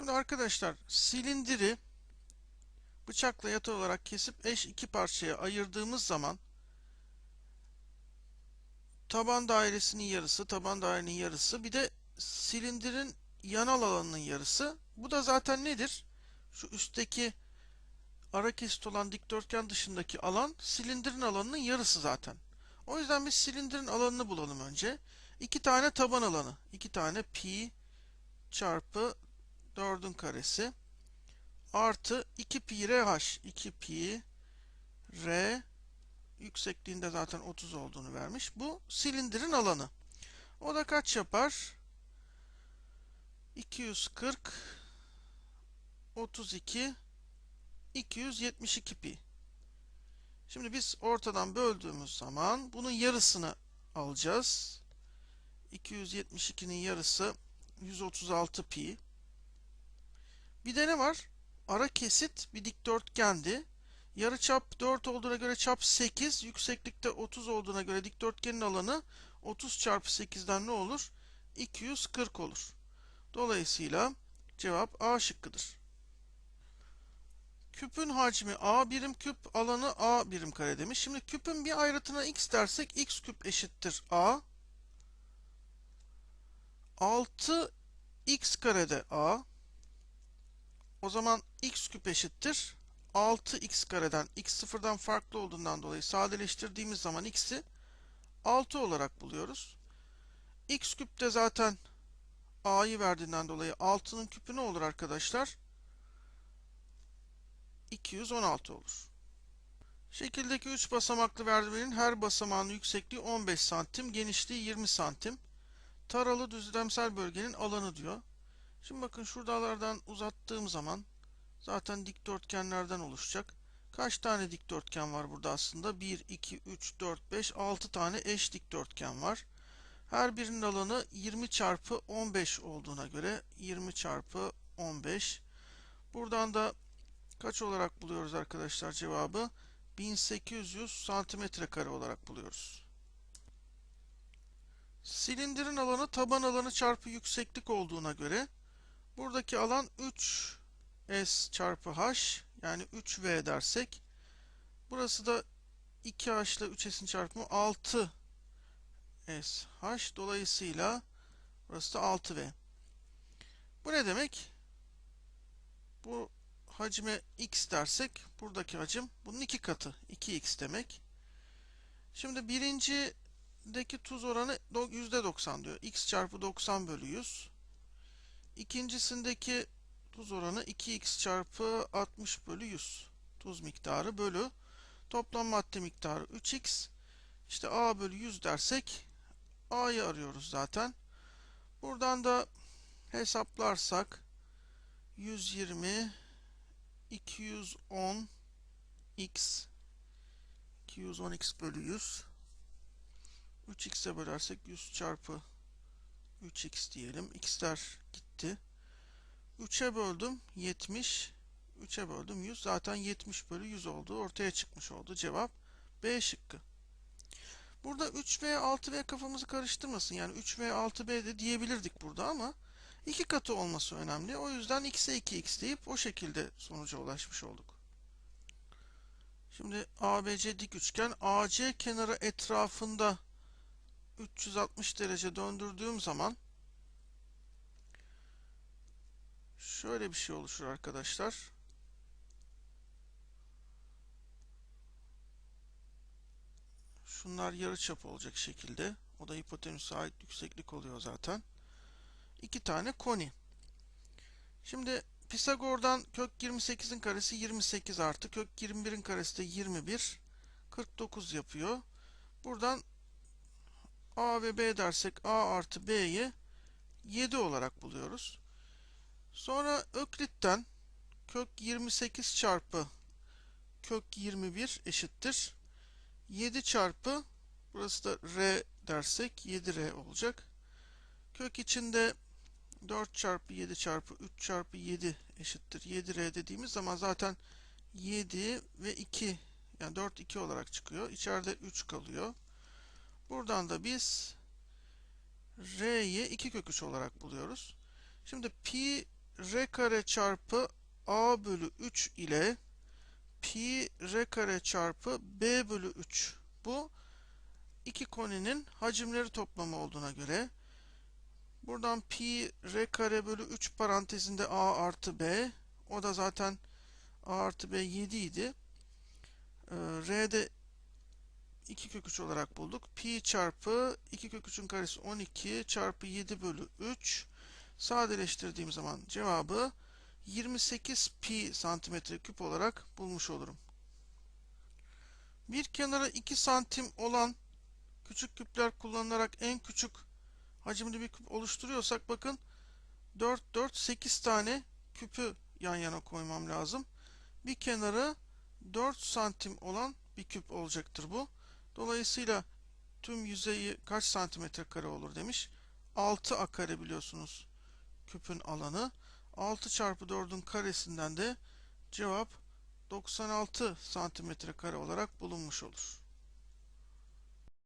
Şimdi arkadaşlar silindiri bıçakla yatay olarak kesip eş iki parçaya ayırdığımız zaman taban dairesinin yarısı, taban dairenin yarısı bir de silindirin yanal alanının yarısı. Bu da zaten nedir? Şu üstteki ara kesit olan dikdörtgen dışındaki alan silindirin alanının yarısı zaten. O yüzden biz silindirin alanını bulalım önce. İki tane taban alanı. iki tane pi çarpı 4'ün karesi artı 2 pi rh 2 pi r yüksekliğinde zaten 30 olduğunu vermiş. Bu silindirin alanı. O da kaç yapar? 240 32 272 pi. Şimdi biz ortadan böldüğümüz zaman bunun yarısını alacağız. 272'nin yarısı 136 pi. Bir de ne var? Ara kesit bir dikdörtgendi. Yarıçap 4 olduğuna göre çap 8, yükseklikte 30 olduğuna göre dikdörtgenin alanı 30 çarpı 8'den ne olur? 240 olur. Dolayısıyla cevap A şıkkıdır. Küpün hacmi A birim küp, alanı A birim kare demiş. Şimdi küpün bir ayrıtına x dersek x küp eşittir A. 6 x karede A. O zaman x küp eşittir. 6x kareden x sıfırdan farklı olduğundan dolayı sadeleştirdiğimiz zaman x'i 6 olarak buluyoruz. x küp de zaten a'yı verdiğinden dolayı 6'nın küpü ne olur arkadaşlar? 216 olur. Şekildeki 3 basamaklı verdiğinin her basamağının yüksekliği 15 santim, genişliği 20 santim. Taralı düzlemsel bölgenin alanı diyor. Şimdi bakın şuradalardan uzattığım zaman zaten dikdörtgenlerden oluşacak. Kaç tane dikdörtgen var burada aslında? 1, 2, 3, 4, 5, 6 tane eş dikdörtgen var. Her birinin alanı 20 çarpı 15 olduğuna göre 20 çarpı 15. Buradan da kaç olarak buluyoruz arkadaşlar cevabı? 1800 santimetre kare olarak buluyoruz. Silindirin alanı taban alanı çarpı yükseklik olduğuna göre buradaki alan 3s çarpı h yani 3v dersek burası da 2h ile 3s'in çarpımı 6 s h dolayısıyla burası da 6v. Bu ne demek? Bu hacme x dersek buradaki hacim bunun iki katı 2x demek. Şimdi birincideki tuz oranı %90 diyor. x çarpı 90 bölü 100. İkincisindeki tuz oranı 2x çarpı 60 bölü 100. Tuz miktarı bölü toplam madde miktarı 3x. İşte a bölü 100 dersek a'yı arıyoruz zaten. Buradan da hesaplarsak 120 210 x 210x bölü 100 3x'e bölersek 100 çarpı 3x diyelim. x'ler gitti. 3'e böldüm 70. 3'e böldüm 100. Zaten 70 bölü 100 oldu. Ortaya çıkmış oldu. Cevap B şıkkı. Burada 3V 6V kafamızı karıştırmasın. Yani 3V 6B de diyebilirdik burada ama iki katı olması önemli. O yüzden x'e 2x deyip o şekilde sonuca ulaşmış olduk. Şimdi ABC dik üçgen AC kenarı etrafında 360 derece döndürdüğüm zaman şöyle bir şey oluşur arkadaşlar. Şunlar yarıçap olacak şekilde. O da hipotenüse ait yükseklik oluyor zaten. İki tane koni. Şimdi Pisagor'dan kök 28'in karesi 28 artı kök 21'in karesi de 21. 49 yapıyor. Buradan A ve B dersek A artı B'yi 7 olarak buluyoruz. Sonra Öklit'ten kök 28 çarpı kök 21 eşittir. 7 çarpı burası da R dersek 7R olacak. Kök içinde 4 çarpı 7 çarpı 3 çarpı 7 eşittir. 7R dediğimiz zaman zaten 7 ve 2 yani 4 2 olarak çıkıyor. İçeride 3 kalıyor. Buradan da biz R'yi 2 kök 3 olarak buluyoruz. Şimdi pi r kare çarpı a bölü 3 ile pi r kare çarpı b bölü 3. Bu iki koninin hacimleri toplamı olduğuna göre buradan pi r kare bölü 3 parantezinde a artı b o da zaten a artı b 7 idi. Ee, R'de 2 kök 3 olarak bulduk. Pi çarpı 2 kök 3'ün karesi 12 çarpı 7 bölü 3 sadeleştirdiğim zaman cevabı 28 pi santimetre küp olarak bulmuş olurum. Bir kenara 2 santim olan küçük küpler kullanılarak en küçük hacimli bir küp oluşturuyorsak bakın 4 4 8 tane küpü yan yana koymam lazım. Bir kenarı 4 santim olan bir küp olacaktır bu. Dolayısıyla tüm yüzeyi kaç santimetre kare olur demiş. 6 a kare biliyorsunuz küpün alanı. 6 çarpı 4'ün karesinden de cevap 96 santimetre kare olarak bulunmuş olur.